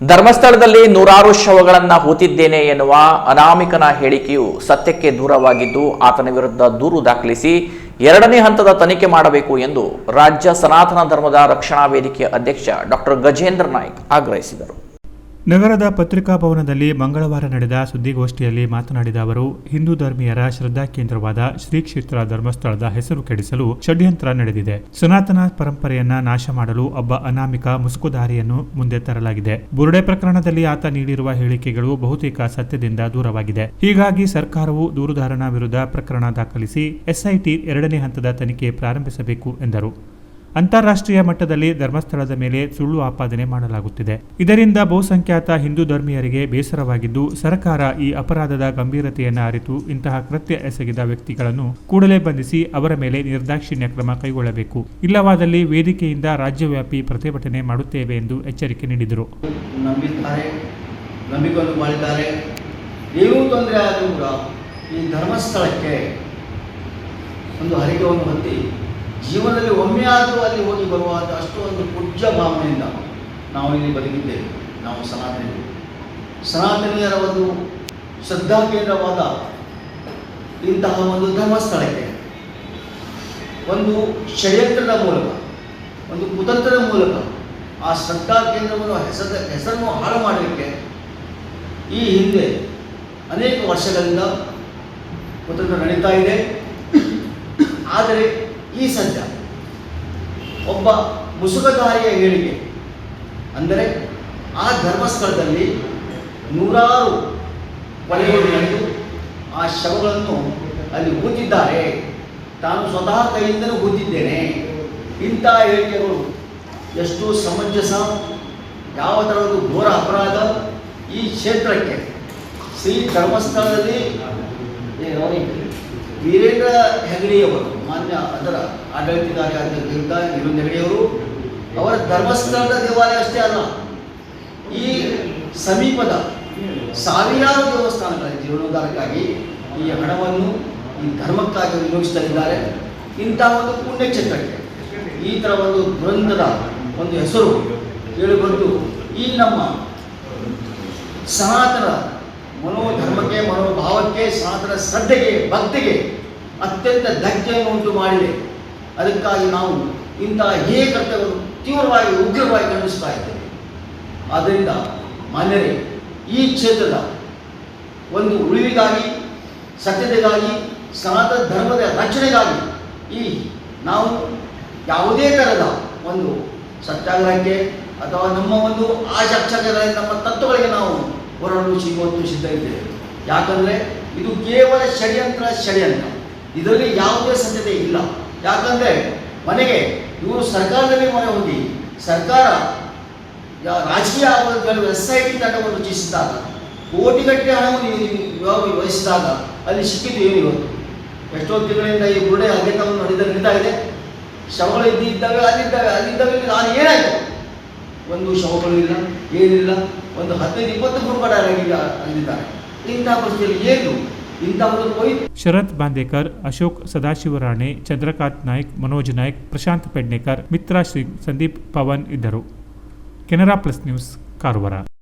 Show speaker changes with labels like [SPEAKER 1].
[SPEAKER 1] ಧರ್ಮಸ್ಥಳದಲ್ಲಿ ನೂರಾರು ಶವಗಳನ್ನ ಹೂತಿದ್ದೇನೆ ಎನ್ನುವ ಅನಾಮಿಕನ ಹೇಳಿಕೆಯು ಸತ್ಯಕ್ಕೆ ದೂರವಾಗಿದ್ದು, ಆತನ ವಿರುದ್ಧ ದೂರು ದಾಖಲಿಸಿ ಎರಡನೇ ಹಂತದ ತನಿಖೆ ಮಾಡಬೇಕು ಎಂದು ರಾಜ್ಯ ಸನಾತನ ಧರ್ಮದ ರಕ್ಷಣಾ ವೇದಿಕೆಯ ಅಧ್ಯಕ್ಷ ಡಾಕ್ಟರ್ ಗಜೇಂದ್ರ ನಾಯ್ಕ್ ಆಗ್ರಹಿಸಿದರು.
[SPEAKER 2] ನಗರದ ಪತ್ರಿಕಾ ಭವನದಲ್ಲಿ ಮಂಗಳವಾರ ನಡೆದ ಸುದ್ದಿಗೋಷ್ಠಿಯಲ್ಲಿ ಮಾತನಾಡಿದ ಅವರು, ಹಿಂದೂ ಧರ್ಮೀಯರ ಶ್ರದ್ಧಾ ಕೇಂದ್ರವಾದ ಶ್ರೀ ಕ್ಷೇತ್ರ ಧರ್ಮಸ್ಥಳದ ಹೆಸರು ಕೆಡಿಸಲು ಷಡ್ಯಂತ್ರ ನಡೆದಿದೆ. ಸನಾತನ ಪರಂಪರೆಯನ್ನ ನಾಶ ಮಾಡಲು ಒಬ್ಬ ಅನಾಮಿಕ ಮುಸುಕುದಾರಿಯನ್ನು ಮುಂದೆ ತರಲಾಗಿದೆ. ಬುರುಡೆ ಪ್ರಕರಣದಲ್ಲಿ ಆತ ನೀಡಿರುವ ಹೇಳಿಕೆಗಳು ಬಹುತೇಕ ಸತ್ಯದಿಂದ ದೂರವಾಗಿದೆ. ಹೀಗಾಗಿ ಸರ್ಕಾರವು ದೂರುದಾರನ ವಿರುದ್ಧ ಪ್ರಕರಣ ದಾಖಲಿಸಿ ಎಸ್ಐಟಿ ಎರಡನೇ ಹಂತದ ತನಿಖೆ ಪ್ರಾರಂಭಿಸಬೇಕು ಎಂದರು. ಅಂತಾರಾಷ್ಟ್ರೀಯ ಮಟ್ಟದಲ್ಲಿ ಧರ್ಮಸ್ಥಳದ ಮೇಲೆ ಸುಳ್ಳು ಆಪಾದನೆ ಮಾಡಲಾಗುತ್ತಿದೆ. ಇದರಿಂದ ಬಹುಸಂಖ್ಯಾತ ಹಿಂದೂ ಧರ್ಮೀಯರಿಗೆ ಬೇಸರವಾಗಿದ್ದು, ಸರ್ಕಾರ ಈ ಅಪರಾಧದ ಗಂಭೀರತೆಯನ್ನು ಅರಿತು ಇಂತಹ ಕೃತ್ಯ ಎಸಗಿದ ವ್ಯಕ್ತಿಗಳನ್ನು ಕೂಡಲೇ ಬಂಧಿಸಿ ಅವರ ಮೇಲೆ ನಿರ್ದಾಕ್ಷಿಣ್ಯ ಕ್ರಮ ಕೈಗೊಳ್ಳಬೇಕು. ಇಲ್ಲವಾದಲ್ಲಿ ವೇದಿಕೆಯಿಂದ ರಾಜ್ಯವ್ಯಾಪಿ ಪ್ರತಿಭಟನೆ ಮಾಡುತ್ತೇವೆ ಎಂದು ಎಚ್ಚರಿಕೆ ನೀಡಿದರು.
[SPEAKER 3] ಈ ಧರ್ಮಸ್ಥಳಕ್ಕೆ ಒಂದು ಹರಿಕೆಯನ್ನು ಹೊತ್ತಿ ಜೀವನದಲ್ಲಿ ಒಮ್ಮೆ ಆದರೂ ಅಲ್ಲಿ ಹೋಗಿ ಬರುವಂಥ ಅಷ್ಟು ಒಂದು ಪೂಜ್ಯ ಭಾವನೆಯಿಂದ ನಾವು ಇಲ್ಲಿ ಬದುಕಿದ್ದೇವೆ. ನಾವು ಸನಾತನಿಗಳು. ಸನಾತನೀಯರ ಒಂದು ಶ್ರದ್ಧಾ ಕೇಂದ್ರವಾದ ಇಂತಹ ಒಂದು ಧರ್ಮಸ್ಥಳಕ್ಕೆ ಒಂದು ಷಡ್ಯಂತ್ರದ ಮೂಲಕ, ಒಂದು ಕುತಂತ್ರದ ಮೂಲಕ ಆ ಶ್ರದ್ಧಾ ಕೇಂದ್ರವನ್ನು ಹೆಸರ ಹೆಸರನ್ನು ಹಾಳು ಮಾಡಲಿಕ್ಕೆ ಈ ಹಿಂದೆ ಅನೇಕ ವರ್ಷಗಳಿಂದ ಕುತಂತ್ರ ನಡೀತಾ ಇದೆ. ಆದರೆ ಈ ಸದ್ಯ ಒಬ್ಬ ಮುಸುಕಧಾರಿಯ ಹೇಳಿಕೆ ಅಂದರೆ ಆ ಧರ್ಮಸ್ಥಳದಲ್ಲಿ ನೂರಾರು ಕೊಲೆಗಳು ಆ ಶವಗಳನ್ನು ಅಲ್ಲಿ ಹೂತಿದ್ದಾರೆ. ತಾನು ಸ್ವತಃ ಕೈಯಿಂದಲೂ ಹೂತಿದ್ದೇನೆ. ಇಂಥ ಹೇಳಿಕೆಗಳು ಎಷ್ಟು ಸಮಂಜಸ, ಯಾವ ಥರದ ಘೋರ ಅಪರಾಧ ಈ ಕ್ಷೇತ್ರಕ್ಕೆ. ಶ್ರೀ ಧರ್ಮಸ್ಥಳದಲ್ಲಿ ವೀರೇಂದ್ರ ಹೆಗಡೆಯವರು ಮಾನ್ಯ ಅದರ ಆಡಳಿತಗಾರಿಯಾಗಿದ್ದ ಇರು ನೆಗಡಿಯವರು ಅವರ ಧರ್ಮಸ್ಥಳದ ದೇವಾಲಯ ಅಷ್ಟೇ ಅಲ್ಲ, ಈ ಸಮೀಪದ ಸಾವಿರಾರು ದೇವಸ್ಥಾನಗಳ ಜೀವನೋದ್ಧಾರಕ್ಕಾಗಿ ಈ ಹಣವನ್ನು ಈ ಧರ್ಮಕ್ಕಾಗಿ ವಿನಿಯೋಗಿಸುತ್ತಿದ್ದಾರೆ. ಇಂತಹ ಒಂದು ಪುಣ್ಯಕ್ಷೇತ್ರಕ್ಕೆ. ಈ ಥರ ಒಂದು ದುರಂತದ ಒಂದು ಹೆಸರು ಹೇಳಿಬಂದು ಈ ನಮ್ಮ ಸನಾತನ ಮನೋಧರ್ಮಕ್ಕೆ, ಮನೋಭಾವಕ್ಕೆ, ಸನಾತನ ಶ್ರದ್ಧೆಗೆ, ಭಕ್ತಿಗೆ ಅತ್ಯಂತ ಧಕ್ಕೆಯನ್ನು ಉಂಟು ಮಾಡಿದೆ. ಅದಕ್ಕಾಗಿ ನಾವು ಇಂತಹ ಹೇ ಕರ್ತವ್ಯವನ್ನು ತೀವ್ರವಾಗಿ, ಉಗ್ರವಾಗಿ ಖಂಡಿಸ್ತಾ ಇದ್ದೇವೆ. ಆದ್ದರಿಂದ ಮಾನ್ಯರೇ, ಈ ಕ್ಷೇತ್ರದ ಒಂದು ಉಳಿವಿಗಾಗಿ, ಸತ್ಯತೆಗಾಗಿ, ಸನಾತನ ಧರ್ಮದ ರಕ್ಷಣೆಗಾಗಿ ಈ ನಾವು ಯಾವುದೇ ಥರದ ಒಂದು ಸತ್ಯಾಗ್ರಹಕ್ಕೆ ಅಥವಾ ನಮ್ಮ ಒಂದು ಆಚಕ್ಷಗಳ ನಮ್ಮ ತತ್ವಗಳಿಗೆ ನಾವು ಹೊರಡಲು ಸಿಗುವಂತೆ ಸಿದ್ಧ ಇದ್ದೇವೆ. ಯಾಕಂದರೆ ಇದು ಕೇವಲ ಷಡ್ಯಂತ್ರ ಷಡ್ಯಂತ್ರ. ಇದರಲ್ಲಿ ಯಾವುದೇ ಸತ್ಯತೆ ಇಲ್ಲ. ಯಾಕಂದರೆ ಮನೆಗೆ ಇವರು ಸರ್ಕಾರದಲ್ಲಿ ಮನೆ ಹೋಗಿ ಸರ್ಕಾರ ರಾಜಕೀಯ ಎಸ್ ಐ ಟಿ ತಂಡವನ್ನು ರಚಿಸಿದಾಗ, ಕೋಟಿಗಟ್ಟಲೆ ಹಣವನ್ನು ವಹಿಸಿದಾಗ ಅಲ್ಲಿ ಸಿಕ್ಕಿದ್ದು ಏನು ಇವತ್ತು ಎಷ್ಟೋ ತಿಂಗಳಿಂದ ಈ ಬುರುಡೆ ಹಗೆತವನ್ನು ನಡೆದ ಇದೆ. ಶವಗಳು ಇದ್ದು ಇದ್ದಾವೆ ಅಲ್ಲಿದ್ದಾವೆ ಅಲ್ಲಿದ್ದಾವೆ ನಾನು ಏನಾಯ್ತು? ಒಂದು ಶವಗಳು ಇಲ್ಲ, ಏನಿಲ್ಲ, ಒಂದು ಹದಿನೈದು ಇಪ್ಪತ್ತು ಕುಟುಂಬ ಅಲ್ಲಿದ್ದಾರೆ ಇಂತಹ ಪರಿಸ್ಥಿತಿಯಲ್ಲಿ ಏನು ಇಂಥ
[SPEAKER 2] ಶರತ್ ಬಾಂದೇಕರ್, ಅಶೋಕ್ ಸದಾಶಿವರಾಣೆ, ಚಂದ್ರಕಾಂತ್ ನಾಯ್ಕ್, ಮನೋಜ್ ನಾಯ್ಕ್, ಪ್ರಶಾಂತ್ ಪೆಡ್ನೇಕರ್ ಮಿತ್ರಾ ಸಿಂಗ್ ಸಂದೀಪ್ ಪವನ್ ಇದ್ದರು. Canara plus news, Karwar.